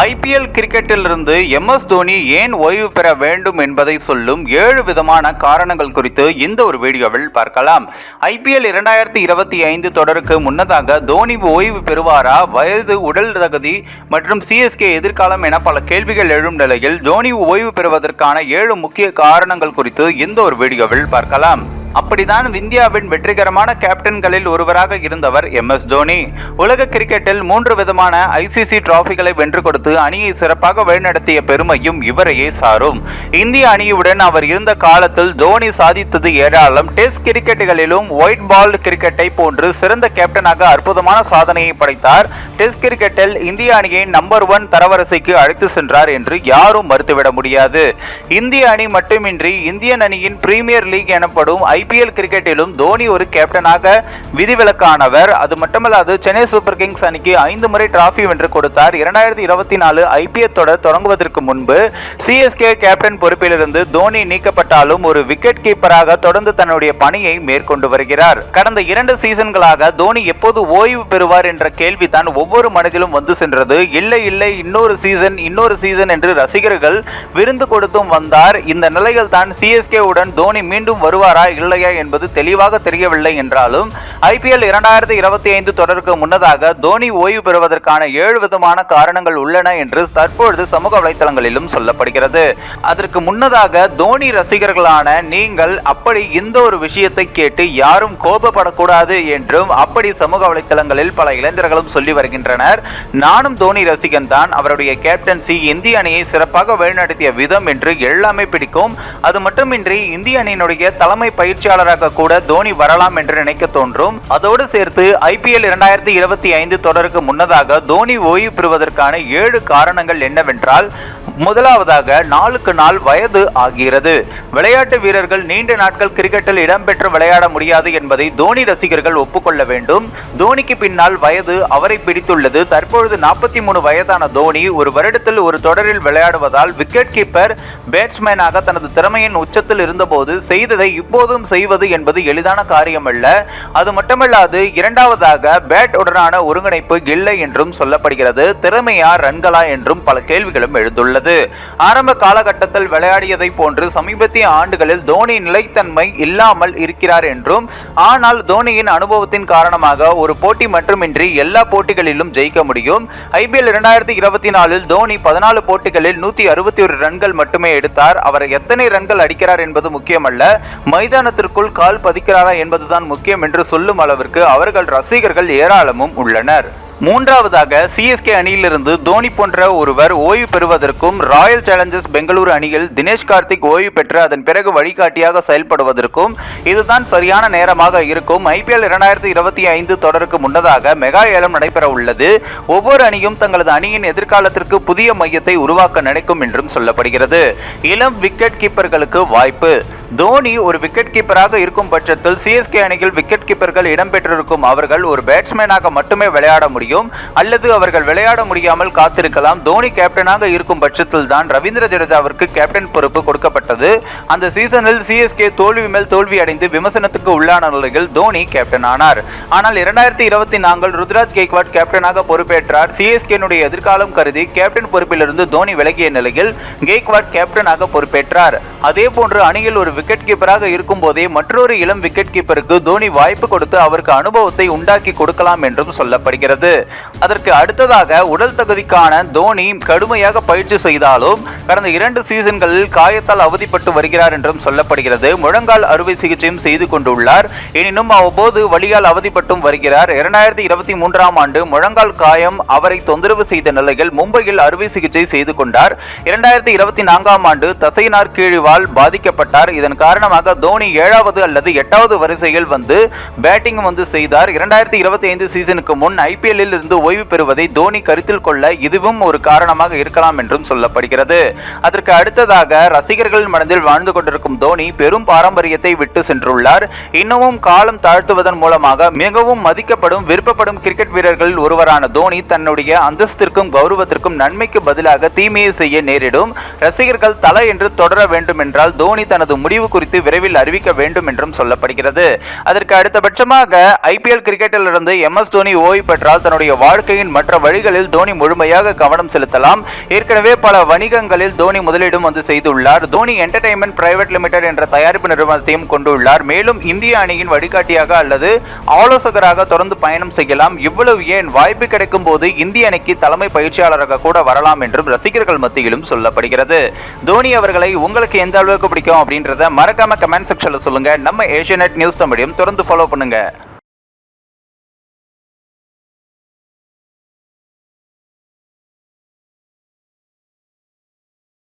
IPL கிரிக்கெட்டிலிருந்து M S Dhoni ஏன் ஓய்வு பெற வேண்டும் என்பதை சொல்லும் ஏழு விதமான காரணங்கள் குறித்து இந்த ஒரு வீடியோவில் பார்க்கலாம். ஐபிஎல் இரண்டாயிரத்தி இருபத்தி ஐந்து தொடருக்கு முன்னதாக தோனி ஓய்வு பெறுவாரா? வயது உடல் தகுதி மற்றும் சிஎஸ்கே எதிர்காலம் என பல கேள்விகள் எழும் நிலையில் தோனி ஓய்வு பெறுவதற்கான ஏழு முக்கிய காரணங்கள் குறித்து இந்த ஒரு வீடியோவில் பார்க்கலாம். அப்படிதான் இந்தியாவின் வெற்றிகரமான கேப்டன்களில் ஒருவராக இருந்தவர் எம் எஸ் தோனி. உலக கிரிக்கெட்டில் மூன்று விதமான ஐசிசி டிராபிகளை வென்று கொடுத்து அணியை சிறப்பாக வழிநடத்திய பெருமையும் இவரையே சாரும். இந்திய அணியுடன் அவர் இருந்த காலத்தில் தோனி சாதித்தது ஏராளம். டெஸ்ட் கிரிக்கெட்டுகளிலும் ஒயிட் பால் கிரிக்கெட்டை போன்று சிறந்த கேப்டனாக அற்புதமான சாதனையை படைத்தார். டெஸ்ட் கிரிக்கெட்டில் இந்திய அணியை நம்பர் ஒன் தரவரிசைக்கு அழைத்து சென்றார் என்று யாரும் மறுத்துவிட முடியாது. இந்திய அணி மட்டுமின்றி இந்தியன் அணியின் பிரீமியர் லீக் எனப்படும் ஐ ஐபிஎல் கிரிக்கெட்டிலும் தோனி ஒரு கேப்டனாக விதிவிலக்கானவர். அது மட்டுமல்லாது சென்னை சூப்பர் கிங்ஸ் அணிக்கு ஐந்து முறை டிராஃபி வென்று கொடுத்தார். இரண்டாயிரத்தி இருபத்தி நாலு ஐபிஎல் தொடர் தொடங்குவதற்கு முன்பு சிஎஸ்கே கேப்டன் பொறுப்பிலிருந்து தோனி நீக்கப்பட்டாலும் ஒரு விக்கெட் கீப்பராக தொடர்ந்து தன்னுடைய பணியை மேற்கொண்டு வருகிறார். கடந்த இரண்டு சீசன்களாக தோனி எப்போது ஓய்வு பெறுவார் என்ற கேள்விதான் ஒவ்வொரு மனதிலும் வந்து சென்றது. இல்லை இல்லை இன்னொரு சீசன் இன்னொரு சீசன் என்று ரசிகர்கள் விருந்து கொடுத்தும் வந்தார். இந்த நிலையில் தான் சிஎஸ்கே உடன் தோனி மீண்டும் வருவாரா இல்லையா என்பது தெளிவாக தெரியவில்லை என்றாலும் ஐபிஎல் இரண்டாயிரத்தி இருபத்தி ஐந்து தொடருக்கு முன்னதாக தோனி ஓய்வு பெறுவதற்கான ஏழு விதமான காரணங்கள் உள்ளன என்று தற்பொழுது சமூக வலைதளங்களிலும் சொல்லப்படுகிறது. அதற்கு முன்னதாக தோனி ரசிகர்களான நீங்கள் அப்படி இந்த ஒரு விஷயத்தை கேட்டு யாரும் கோபப்படக்கூடாது என்றும் அப்படி சமூக வலைதளங்களில் பல இளைஞர்களும் சொல்லி வருகின்றனர். நானும் தோனி ரசிகன் தான். அவருடைய கேப்டன்சி இந்திய அணியை சிறப்பாக வழிநடத்திய விதம் என்று எல்லாமே பிடிக்கும். அது மட்டுமின்றி இந்திய அணியினுடைய தலைமை பயிற்சி பயிற்சியாளராக கூட தோனி வரலாம் என்று நினைக்க தோன்றும். அதோடு சேர்த்து ஐபிஎல் இரண்டாயிரத்தி இருபத்தி ஐந்து தொடருக்கு முன்னதாக தோனி ஓய்வு பெறுவதற்கான ஏழு காரணங்கள் என்னவென்றால் முதலாவதாக நாளுக்கு நாள் வயது ஆகிறது. விளையாட்டு வீரர்கள் நீண்ட நாட்கள் கிரிக்கெட்டில் இடம்பெற்று விளையாட முடியாது என்பதை தோனி ரசிகர்கள் ஒப்புக்கொள்ள வேண்டும். தோனிக்கு பின்னால் வயது அவரை பிடித்துள்ளது. தற்பொழுது நாற்பத்தி மூணு வயதான தோனி ஒரு வருடத்தில் ஒரு தொடரில் விளையாடுவதால் விக்கெட் கீப்பர் பேட்ஸ்மேனாக தனது திறமையின் உச்சத்தில் இருந்தபோது செய்ததை இப்போதும் செய்வது என்பது எளிதான காரியமல்ல. அது மட்டுமல்லாது இரண்டாவதாக பேட் உடனான ஒருங்கிணைப்பு இல்லை என்றும் சொல்லப்படுகிறது. திறமையா ரன்களா என்றும் பல கேள்விகளும் எழுந்துள்ளது. ஆரம்ப காலகட்டத்தில் விளையாடியதை போன்று சமீபத்திய ஆண்டுகளில் தோனி நிலைத்தன்மை இல்லாமல் இருக்கிறார் என்றும் ஆனால் தோனியின் அனுபவத்தின் காரணமாக ஒரு போட்டி மட்டுமின்றி எல்லா போட்டிகளிலும் ஜெயிக்க முடியும். ஐபிஎல் இரண்டாயிரத்தி இருபத்தி நாலில் தோனி பதினாலு போட்டிகளில் நூத்தி அறுபத்தி ஒரு ரன்கள் மட்டுமே எடுத்தார். அவர் எத்தனை ரன்கள் அடிக்கிறார் என்பது முக்கியமல்ல. மைதான மைதானத்திற்குள் கால் பதிக்கிறாரா என்பதுதான் முக்கியம் என்று சொல்லும் அளவிற்கு அவர்கள் ரசிகர்கள் ஏராளமும் உள்ளனர். மூன்றாவதாக சிஎஸ்கே அணியிலிருந்து தோனி போன்ற ஒருவர் ஓய்வு பெறுவதற்கும் ராயல் சேலஞ்சர்ஸ் பெங்களூரு அணியில் தினேஷ் கார்த்திக் ஓய்வு பெற்று அதன் பிறகு வழிகாட்டியாக செயல்படுவதற்கும் இதுதான் சரியான நேரமாக இருக்கும். ஐபிஎல் இரண்டாயிரத்தி இருபத்தி ஐந்து தொடருக்கு முன்னதாக மெகா ஏலம் நடைபெற உள்ளது. ஒவ்வொரு அணியும் தங்களது அணியின் எதிர்காலத்திற்கு புதிய மையத்தை உருவாக்க நினைக்கும் என்றும் சொல்லப்படுகிறது. இளம் விக்கெட் கீப்பர்களுக்கு வாய்ப்பு. தோனி ஒரு விக்கெட் கீப்பராக இருக்கும் பட்சத்தில் சிஎஸ்கே அணியில் விக்கெட் கீப்பர்கள் இடம்பெற்றிருக்கும். அவர்கள் ஒரு பேட்ஸ்மேனாக மட்டுமே விளையாட முடியும். அல்லது அவர்கள் விளையாட முடியாமல் காத்திருக்கலாம். தோனி கேப்டனாக இருக்கும் பட்சத்தில் தான் ரவீந்திர ஜடேஜாவிற்கு கேப்டன் பொறுப்பு கொடுக்கப்பட்டது. அந்த சீசனில் சிஎஸ்கே தோல்வி மேல் தோல்வி அடைந்து விமர்சனத்துக்கு உள்ளான நிலையில் தோனி கேப்டன் ஆனார். ஆனால் இரண்டாயிரத்தி இருபத்தி நான்கில் ருத்ராஜ் கெய்க்வாட் கேப்டனாக பொறுப்பேற்றார். சிஎஸ்கேனுடைய எதிர்காலம் கருதி கேப்டன் பொறுப்பிலிருந்து தோனி விலகிய நிலையில் கெய்க்வாட் கேப்டனாக பொறுப்பேற்றார். அதே போன்று அணியில் ஒரு விக்கெட் கீப்பராக இருக்கும் போதே மற்றொரு இளம் விக்கெட் கீப்பருக்கு தோனி வாய்ப்பு கொடுத்து அவருக்கு அனுபவத்தை உண்டாக்கி கொடுக்கலாம் என்றும் சொல்லப்படுகிறது. அதற்கு அடுத்ததாக உடல் தகுதிக்கான தோனி கடுமையாக பயிற்சி செய்தாலும் கடந்த இரண்டு சீசன்களில் காயத்தால் அவதிப்பட்டு வருகிறார் என்றும் சொல்லப்படுகிறது. முழங்கால் அறுவை சிகிச்சையும் செய்து கொண்டுள்ளார். எனினும் அவ்வப்போது வழியால் அவதிப்பட்டும் வருகிறார். இரண்டாயிரத்தி இருபத்தி மூன்றாம் ஆண்டு முழங்கால் காயம் அவரை தொந்தரவு செய்த நிலையில் மும்பையில் அறுவை சிகிச்சை செய்து கொண்டார். இரண்டாயிரத்தி இருபத்தி நான்காம் ஆண்டு தசைநார் கீழிவால் பாதிக்கப்பட்டார். இதன் இதன் காரணமாக தோனி ஏழாவது அல்லது எட்டாவது வரிசையில் வந்து பேட்டிங் வந்து செய்தார். இரண்டாயிரத்தி இருபத்தி ஐந்து சீசனுக்கு முன் ஐபிஎல்லில் இருந்து ஓய்வு பெறுவதை தோனி கருத்தில் கொள்ள இதுவும் ஒரு காரணமாக இருக்கலாம் என்றும் சொல்லப்படுகிறது. அதற்கு அடுத்ததாக ரசிகர்கள் மனதில் வாழ்ந்து கொண்டிருக்கும் தோனி பெரும் பாரம்பரியத்தை விட்டு சென்றுள்ளார். இன்னமும் காலம் தாழ்த்துவதன் மூலமாக மிகவும் மதிக்கப்படும் விருப்பப்படும் கிரிக்கெட் வீரர்களில் ஒருவரான தோனி தன்னுடைய அந்தஸ்திற்கும் கௌரவத்திற்கும் நன்மைக்கு பதிலாக தீமையை செய்ய நேரிடும். ரசிகர்கள் தலை என்று தொடர வேண்டும் என்றால் தோனி தனது முடிவு முடிவு குறித்து விரைவில் அறிவிக்க வேண்டும் என்றும் சொல்லப்படுகிறது. அதற்கு அடுத்தபட்சமாக ஐபிஎல் கிரிக்கெட்டிலிருந்து எம் எஸ் தோனி ஓய்வு பெற்றால் தன்னுடைய வாழ்க்கையின் மற்ற வழிகளில் தோனி முழுமையாக கவனம் செலுத்தலாம். ஏற்கனவே பல வணிகங்களில் தோனி முதலீடும் வந்து செய்துள்ளார். தோனி என்டர்டைன்மெண்ட் பிரைவேட் லிமிடெட் என்ற தயாரிப்பு நிறுவனத்தையும் கொண்டுள்ளார். மேலும் இந்திய அணியின் வழிகாட்டியாக அல்லது ஆலோசகராக தொடர்ந்து பயணம் செய்யலாம். இவ்வளவு ஏன் வாய்ப்பு கிடைக்கும் போது இந்திய அணிக்கு தலைமை பயிற்சியாளராக கூட வரலாம் என்றும் ரசிகர்கள் மத்தியிலும் சொல்லப்படுகிறது. தோனி அவர்களை உங்களுக்கு எந்த அளவுக்கு பிடிக்கும்? அப்படின்றத மறக்காம கமெண்ட் செக்ஷன்ல சொல்லுங்க. நம்ம ஏஷியநெட் நியூஸ் தமிழையும் தொடர்ந்து ஃபாலோ பண்ணுங்க.